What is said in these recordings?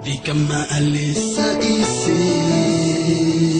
Di ka maalis sa isip.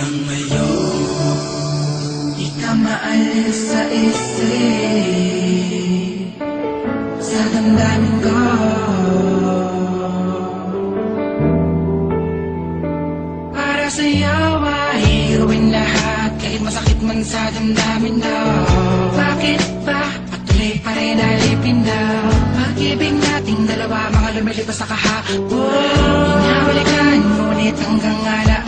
hanggang ngayon Ikamaalis sa isip. Sa damdamin ko. Para sa'yo ay hiruin lahat. Kahit masakit man sa damdamin daw Bakit ba patuloy pa rin alipin daw? Pag-ibig nating dalawa mga lumilipas sa kahapon. Inawalikan ngunit hanggang alam